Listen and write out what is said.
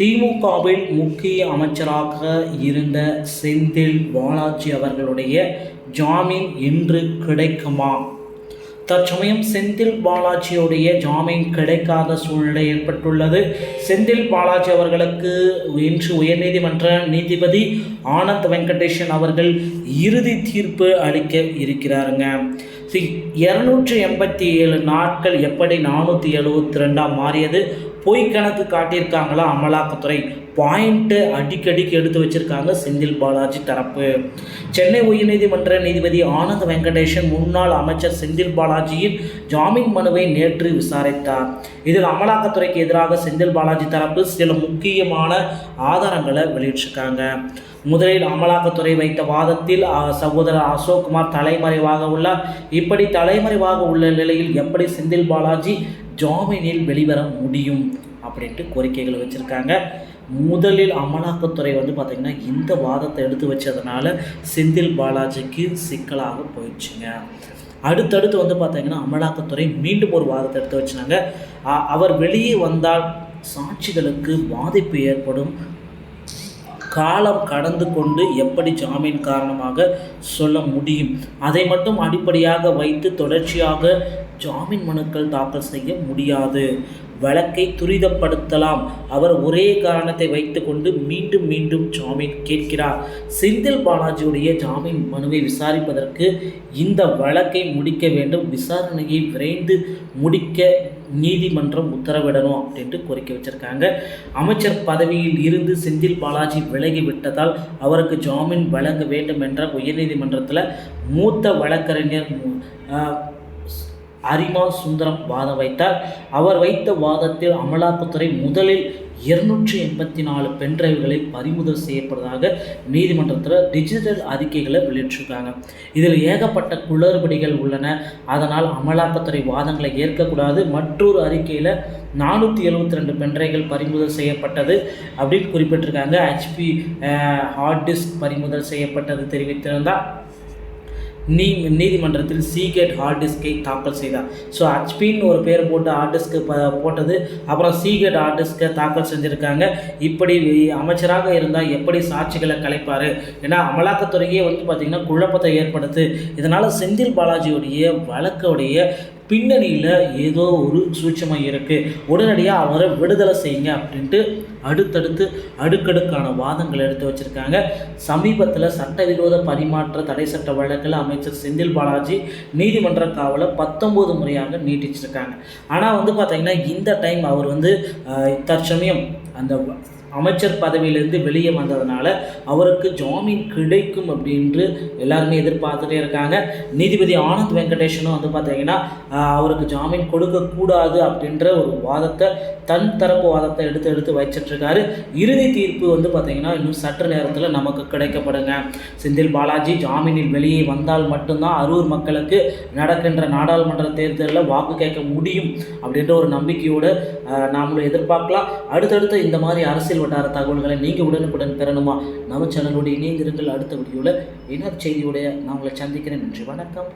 திமுகவில் முக்கிய அமைச்சராக இருந்த செந்தில் பாலாஜி அவர்களுடைய ஜாமீன் இன்று கிடைக்குமா? தற்சமயம் செந்தில் பாலாஜியுடைய ஜாமீன் கிடைக்காத சூழ்நிலை ஏற்பட்டுள்ளது. செந்தில் பாலாஜி அவர்களுக்கு இன்று உயர்நீதிமன்ற நீதிபதி ஆனந்த் வெங்கடேஷன் அவர்கள் இறுதி தீர்ப்பு அளிக்க இருக்கிறாருங்க. இரநூற்றி எண்பத்தி ஏழு நாட்கள் எப்படி நானூற்றி எழுபத்தி ரெண்டாம் மாறியது? பொய் கணக்கு காட்டியிருக்காங்களா அமலாக்கத்துறை? பாயிண்ட்டு அடிக்கடிக்கு எடுத்து வச்சிருக்காங்க செந்தில் பாலாஜி தரப்பு. சென்னை உயர்நீதிமன்ற நீதிபதி ஆனந்த் வெங்கடேஷன் முன்னாள் அமைச்சர் செந்தில் பாலாஜியின் ஜாமீன் மனுவை நேற்று விசாரித்தார். இதில் அமலாக்கத்துறைக்கு எதிராக செந்தில் பாலாஜி தரப்பு சில முக்கியமான ஆதாரங்களை வெளியிட்டிருக்காங்க. முதலில் அமலாக்கத்துறை வைத்த வாதத்தில் அ, சகோதரர் அசோக்குமார் தலைமறைவாக உள்ளார். இப்படி தலைமறைவாக உள்ள நிலையில் எப்படி செந்தில் பாலாஜி ஜாமீனில் வெளிவர முடியும் அப்படின்ட்டு கோரிக்கைகளை வச்சுருக்காங்க. முதலில் அமலாக்கத்துறை வந்து பார்த்திங்கன்னா இந்த வாதத்தை எடுத்து வச்சதுனால செந்தில் பாலாஜிக்கு சிக்கலாக போயிடுச்சுங்க. அடுத்தடுத்து வந்து பார்த்திங்கன்னா அமலாக்கத்துறை மீண்டும் ஒரு வாதத்தை எடுத்து வச்சுனாங்க அ- அவர் வெளியே வந்தால் சாட்சிகளுக்கு பாதிப்பு ஏற்படும். காலம் கடந்து கொண்டு எப்படி ஜாமீன் காரணமாக சொல்ல முடியும்? அதை மட்டும் அடிப்படையாக வைத்து தொடர்ச்சியாக ஜாமீன் மனுக்கள் தாக்கல் செய்ய முடியாது. வழக்கை துரிதப்படுத்தலாம். அவர் ஒரே காரணத்தை வைத்துக்கொண்டு மீண்டும் மீண்டும் ஜாமீன் கேட்கிறார். செந்தில் பாலாஜியுடைய ஜாமீன் மனுவை விசாரிப்பதற்கு இந்த வழக்கை முடிக்க வேண்டும். விசாரணையை விரைந்து முடிக்க நீதிமன்றம் உத்தரவிடணும் அப்படின்ட்டு கோரிக்கை வச்சிருக்காங்க. அமைச்சர் பதவியில் இருந்து செந்தில் பாலாஜி விலகி விட்டதால் அவருக்கு ஜாமீன் வழங்க வேண்டும் என்ற உயர்நீதிமன்றத்தில் மூத்த வழக்கறிஞர் அரிமா சுந்தரம் வாதம் வைத்தார். அவர் வைத்த வாதத்தில் அமலாக்கத்துறை முதலில் இருநூற்றி எண்பத்தி நாலு பென்டிரைவ்களை பறிமுதல் செய்யப்படுவதாக நீதிமன்றத்தில் டிஜிட்டல் அறிக்கைகளை வெளியிட்டிருக்காங்க. இதில் ஏகப்பட்ட குளறுபடிகள் உள்ளன. அதனால் அமலாக்கத்துறை வாதங்களை ஏற்கக்கூடாது. மற்றொரு அறிக்கையில் நானூற்றி எழுபத்தி ரெண்டு பென்ட்ரைவ்கள் பறிமுதல் செய்யப்பட்டது அப்படின்னு குறிப்பிட்டிருக்காங்க. ஹெச்பி ஹார்ட் டிஸ்க் பறிமுதல் செய்யப்பட்டது தெரிவித்திருந்தால் நீ நீதிமன்றத்தில் சீகேட் ஹார்ட் டிஸ்கை தாக்கல் செய்தார். ஸோ ஹச்பின்னு ஒரு பேர் போட்டு ஹார்ட் டிஸ்க்கு போட்டது. அப்புறம் சீகேட் ஹார்ட் டிஸ்கை தாக்கல் செஞ்சுருக்காங்க. இப்படி அமைச்சராக இருந்தால் எப்படி சாட்சிகளை கலைப்பார்? ஏன்னா அமலாக்கத்துறையே வந்து பார்த்திங்கன்னா குழப்பத்தை ஏற்படுத்து. இதனால் செந்தில் பாலாஜியுடைய வழக்குடைய பின்னணியில் ஏதோ ஒரு சூட்சமாக இருக்குது உடனடியாக அவரை விடுதலை செய்யுங்க அப்படின்ட்டு அடுத்தடுத்து அடுக்கடுக்கான வாதங்கள் எடுத்து வச்சுருக்காங்க. சமீபத்தில் சட்டவிரோத பரிமாற்ற தடை சட்ட வழக்கில் அமைச்சர் செந்தில் பாலாஜி நீதிமன்ற காவலை பத்தொம்போது முறையாக நீட்டிச்சிருக்காங்க. ஆனால் வந்து பார்த்திங்கன்னா இந்த டைம் அவர் வந்து தற்சமயம் அந்த அமைச்சர் பதவியிலேருந்து வெளியே வந்ததுனால அவருக்கு ஜாமீன் கிடைக்கும் அப்படின்று எல்லாருமே எதிர்பார்த்துட்டே இருக்காங்க. நீதிபதி ஆனந்த் வெங்கடேஷனும் வந்து பார்த்தீங்கன்னா அவருக்கு ஜாமீன் கொடுக்கக்கூடாது அப்படின்ற ஒரு வாதத்தை தன் தரப்பு வாதத்தை எடுத்து எடுத்து வச்சிட்ருக்காரு. இறுதி தீர்ப்பு வந்து பார்த்தீங்கன்னா இன்னும் சற்று நேரத்தில் நமக்கு கிடைக்கப்படுங்க. செந்தில் பாலாஜி ஜாமீனில் வெளியே வந்தால் மட்டும்தான் அரூர் மக்களுக்கு நடக்கின்ற நாடாளுமன்ற தேர்தலில் வாக்கு கேட்க முடியும் அப்படின்ற ஒரு நம்பிக்கையோடு நாமளும் எதிர்பார்க்கலாம். அடுத்தடுத்து இந்த மாதிரி அரசியல் வட்டார தகவல்களை நீங்கள் உடனுக்குடன் பெறணுமா? நம்ம சேனலோடு இணைந்திருங்கள். அடுத்த வீடியோவில் இன்னொரு செய்தியோடைய நான் உங்களை சந்திக்கிறேன். நன்றி வணக்கம்.